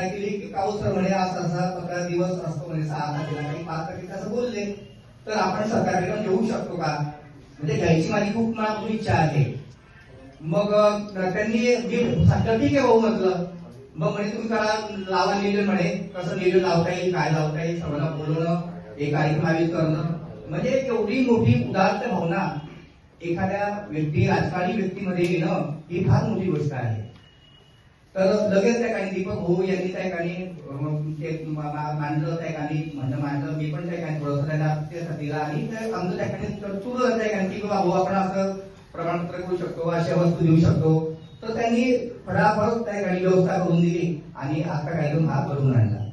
पाऊस तर म्हणे असा असा पंधरा दिवस असतो म्हणे सहा तारखेला काही पाच तारखेला असं बोलले. तर आपण सरकारकडे घेऊ शकतो का? म्हणजे घ्यायची माझी खूप मनापासून इच्छा आहे. मग त्यांनी मी सांगितलं ठीक आहे भाऊ म्हटलं. मग म्हणे तुम्ही करा लावा नियोजन म्हणे. कसं नियोजन लावता येईल काय लावता येईल सर्वांना बोलवणं एक कार्यक्रम आयोजित करणं. म्हणजे एवढी मोठी उदात्त भावना एखाद्या व्यक्ती राजकारणी व्यक्तीमध्ये येणं ही फार मोठी गोष्ट आहे. तर लगेच त्या काही दीपक भाऊ यांनी त्या काही अं, मांडलं त्या काही म्हणणं मांडलं मी पण त्या काही थोडंसं त्याला ते दिला आणि आमचं त्या काही सुरू झालं त्या काही की भाऊ हो, आपण असं प्रमाणपत्र करू शकतो अशा वस्तू देऊ शकतो. तर त्यांनी फटाफट त्या काही व्यवस्था करून दिली आणि आता कार्यक्रम हा करून आणला.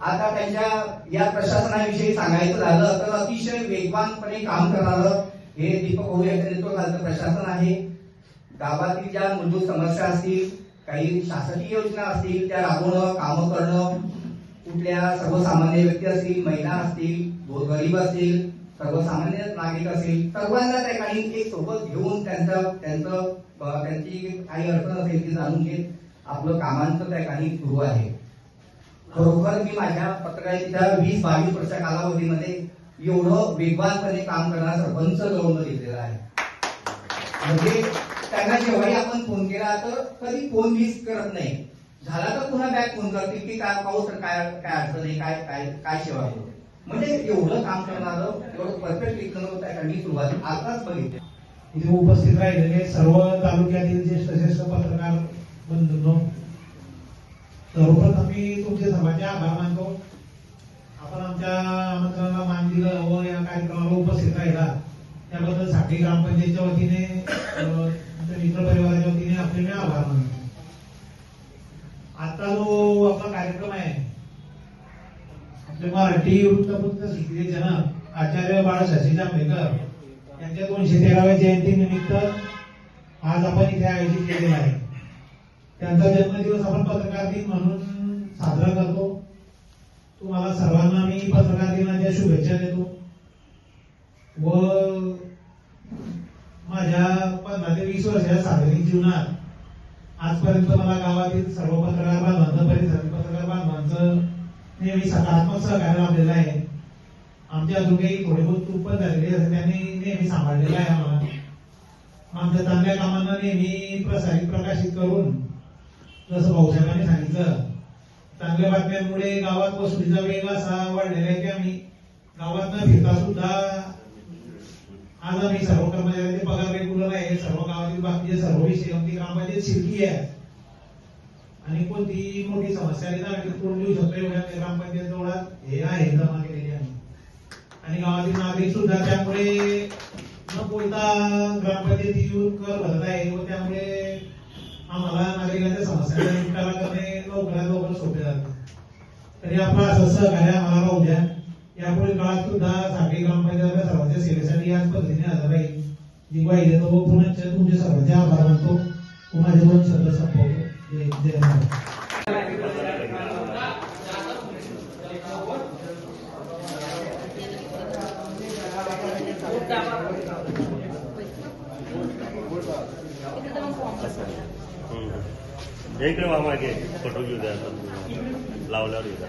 आता त्यांच्या या प्रशासनाविषयी सांगायचं झालं तर अतिशय वेगवानपणे काम करणारं हे दीपक हो, भाऊ यांच्या नेतृत्वाखालचं प्रशासन आहे. गावातील ज्या मूलभूत समस्या असतील काही शासकीय योजना असतील त्या राबवणं कामं करणं कुठल्या सर्वसामान्य व्यक्ती असतील महिला असतील गरीब असतील सर्वसामान्य नागरिक असतील सर्वांना त्या काही एक सोबत घेऊन त्यांचं त्यांचं त्यांची काही अडचण असेल ती जाणून घेत आपलं कामांचं त्या काही सुरू आहे. खरोखर मी माझ्या पत्रकारितेच्या वीस बावीस वर्ष कालावधीमध्ये एवढं वेगवानपणे काम करणारा सरपंच गौरव घेतलेला आहे. म्हणजे त्यांना जेव्हाही आपण फोन केला तर कधी फोन मिस करत नाही. झाला तर पुन्हा बॅक फोन करतील की काय पाऊस काय काय अडचण आहे काय काय काय सेवा म्हणजे एवढं काम करणारं एवढं परफेक्ट लिखणं त्या ठिकाणी सुरुवात आताच बघितलं. इथे उपस्थित राहिलेले सर्व तालुक्यातील ज्येष्ठ ज्येष्ठ पत्रकार बंधूंनो सर्वप्रथम मी तुमचे सर्वांचे आभार मानतो. आपण आमच्या आमंत्रणाला मान दिलं व या कार्यक्रमाला उपस्थित राहिला. त्याबद्दलसाठी ग्रामपंचायतच्या वतीने मित्र परिवाराच्या वतीने आपले मी आभार मानतो आता जो आपला कार्यक्रम आहे आपले मराठी वृत्तपत्र शिकले जनक आचार्य बाळशास्त्री जांभेकर यांच्या दोनशे तेराव्या जयंती निमित्त आज आपण इथे आयोजित केलेला आहे. त्यांचा जन्मदिवस आपण पत्रकार दिन म्हणून साजरा करतो. तुम्हाला सर्वांना मी पत्रकार दिनाच्या शुभेच्छा देतो. व माझ्या पंधरा ते वीस वर्षाच्या सार्वजनिक जीवनात. आजपर्यंत मला गावातील सर्व पत्रकार बांधवांचं परिसरातील पत्रकार बांधवांचं नेहमी सकारात्मक सहकार्य लाभलेलं आहे. आमच्या अजून काही थोडे बहुत चूक पण झालेली आहे त्यांनी नेहमी सांभाळलेलं आहे आम्हाला. आमच्या चांगल्या कामांना नेहमी प्रसारित प्रकाशित करून जसं भाऊसाहेबांनी सांगितलं चांगल्या बातम्यांमुळे गावात वसुलीचा वेग असा वाढलेला आहे की आम्ही गावात न फिरता सुद्धा आज आम्ही सर्व कर्मचाऱ्यांचे पगार रेग्युलर आहे सर्व गावातील बाकीचे सर्व विषय आमची ग्रामपंचायत शिरकी आहे. आणि कोणती मोठी समस्या आली तर कोण लिहू देऊ शकतो एवढ्या ग्रामपंचायत जवळात हे आहे जमा केलेली आहे. आणि गावातील नागरिक सुद्धा त्यामुळे न बोलता ग्रामपंचायती येऊन कर भरत आहे व त्यामुळे आम्हाला नागरिकांच्या समस्यांचा निपटारा करणे लवकरात लवकर सोपे जाते. तरी आपण असं सहकार्य आम्हाला राहू द्या. यापुढे काळात सुद्धा साखळी ग्रामपंचायत सर्वांच्या सेवेसाठी याच पद्धतीने हजर राहील जी ग्वाही देतो व पुन्हा तुमचे सर्वांचे आभार मानतो. व माझे दोन शब्द संपवतो. जय जय इकडे मामा घे फोटो घेऊ द्या लावल्यावर घेऊ द्या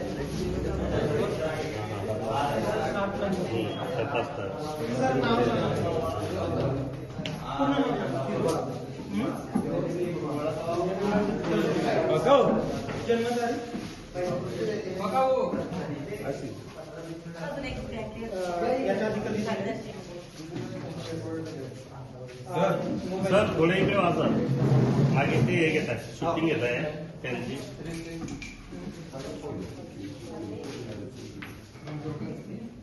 सर थोडे इकडे वाचा मागे ते हे शूटिंग घेत त्यांची Thank you.